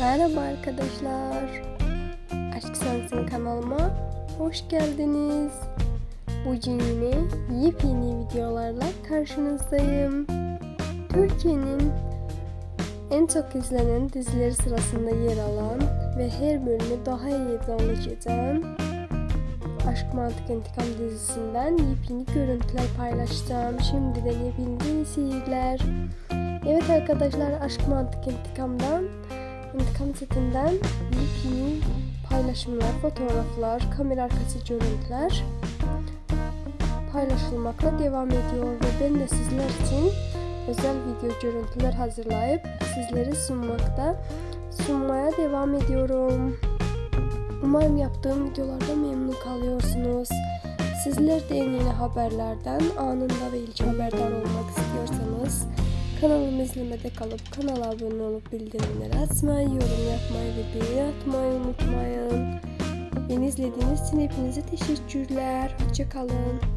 Merhaba arkadaşlar. Aşk Sensin kanalıma hoş geldiniz. Bugün yine yepyeni videolarla karşınızdayım. Türkiye'nin en çok izlenen dizileri sırasında yer alan ve her bölümü daha iyi download eden Aşk Mantık İntikam dizisinden yepyeni görüntüler paylaşacağım. Şimdiden yepyeni seyirler. Evet arkadaşlar Aşk Mantık İntikam'dan İntikam setinden yepyeni paylaşımlar, fotoğraflar, kamera arkası görüntüler paylaşılmakla devam ediyor ve ben de sizler için özel video görüntüler hazırlayıp sizlere sunmakta sunmaya devam ediyorum. Umarım yaptığım videolarda memnun kalıyorsunuz. Sizler de en yeni haberlerden anında ve ilk haberdar olmak istiyorsanız kanalımı izlemede kalıp kanala abone olup bildirimleri açmayı, yorum yapmayı ve beğeni atmayı unutmayın. Beni izlediğiniz için hepinize teşekkürler. Hoşçakalın.